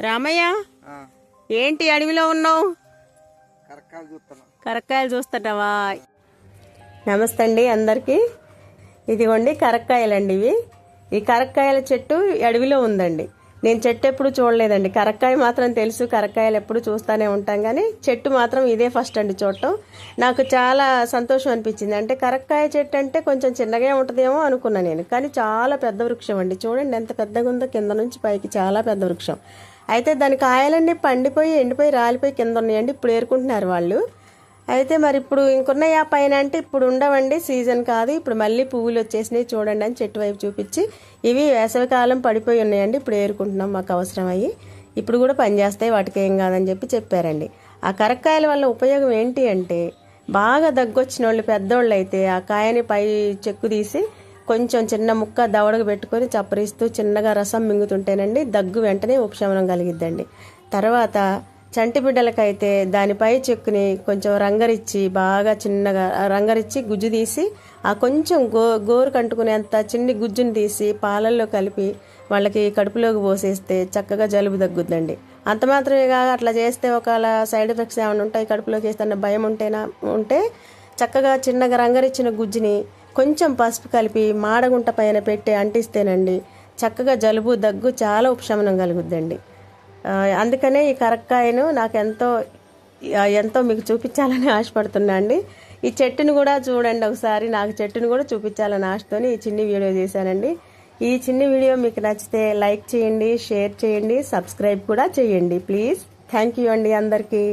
రామయ్య ఏంటి అడవిలో ఉన్నావు? కరక్కాయలు కరక్కాయలు చూస్తున్నావా నమస్తే అండి అందరికీ. ఇదిగోండి కరక్కాయలండి ఇవి. ఈ కరక్కాయల చెట్టు అడవిలో ఉందండి. నేను చెట్టు ఎప్పుడు చూడలేదండి. కరక్కాయ మాత్రం తెలుసు కరక్కాయలు ఎప్పుడు చూస్తూనే ఉంటాం కానీ చెట్టు మాత్రం ఇదే ఫస్ట్ అండి చూడటం. నాకు చాలా సంతోషం అనిపించింది. అంటే కరక్కాయ చెట్టు అంటే కొంచెం చిన్నగా ఉంటుందేమో అనుకున్నా నేను. కానీ చాలా పెద్ద వృక్షం అండి. చూడండి ఎంత పెద్దగా ఉందో కింద నుంచి పైకి చాలా పెద్ద వృక్షం. అయితే దాని కాయలన్నీ పండిపోయి ఎండిపోయి రాలిపోయి కింద ఉన్నాయండి. ఇప్పుడు ఏరుకుంటున్నారు వాళ్ళు. అయితే మరి ఇప్పుడు ఇంకున్నాయా పైన అంటే ఇప్పుడు ఉండవండి. సీజన్ కాదు. ఇప్పుడు మళ్ళీ పువ్వులు వచ్చేసినాయి చూడండి అని చెట్టు వైపు చూపించి ఇవి వేసవికాలం పడిపోయి ఉన్నాయండి. ఇప్పుడు ఏరుకుంటున్నాం మాకు అవసరం అయ్యి ఇప్పుడు కూడా పనిచేస్తాయి వాటికి ఏం కాదని చెప్పి చెప్పారండి. ఆ కరక్కాయల వల్ల ఉపయోగం ఏంటి అంటే బాగా దగ్గొచ్చిన వాళ్ళు పెద్దోళ్ళు అయితే ఆ కాయని పై చెక్కు తీసి కొంచెం చిన్న ముక్క దవడకు పెట్టుకొని చప్పరిస్తూ చిన్నగా రసం మింగుతుంటేనండి దగ్గు వెంటనే ఉపశమనం కలిగిద్దండి. తర్వాత చంటి బిడ్డలకైతే దానిపై చెక్కుని కొంచెం రంగరిచ్చి బాగా చిన్నగా రంగరిచ్చి గుజ్జు తీసి ఆ కొంచెం గో గోరు కంటుకునేంత చిన్ని గుజ్జుని తీసి పాలల్లో కలిపి వాళ్ళకి కడుపులోకి పోసేస్తే చక్కగా జలుబు తగ్గుద్దండి. అంత మాత్రమే కాక అట్లా చేస్తే ఒకవేళ సైడ్ ఎఫెక్ట్స్ ఏమైనా ఉంటాయి కడుపులోకి వేస్తే భయం ఉంటేనా ఉంటే చక్కగా చిన్నగా రంగరిచ్చిన గుజ్జుని కొంచెం పసుపు కలిపి మాడగుంట పైన పెట్టి అంటిస్తేనండి చక్కగా జలుబు దగ్గు చాలా ఉపశమనం కలుగుద్దండి. అందుకనే ఈ కరక్కాయను నాకు ఎంతో ఎంతో మీకు చూపించాలని ఆశపడుతున్నా అండి. ఈ చెట్టును కూడా చూడండి ఒకసారి నాకు చెట్టును కూడా చూపించాలని ఆశతోని ఈ చిన్ని వీడియో చేశానండి. ఈ చిన్ని వీడియో మీకు నచ్చితే లైక్ చేయండి షేర్ చేయండి సబ్స్క్రైబ్ కూడా చేయండి ప్లీజ్. థ్యాంక్ యూ అండి అందరికీ.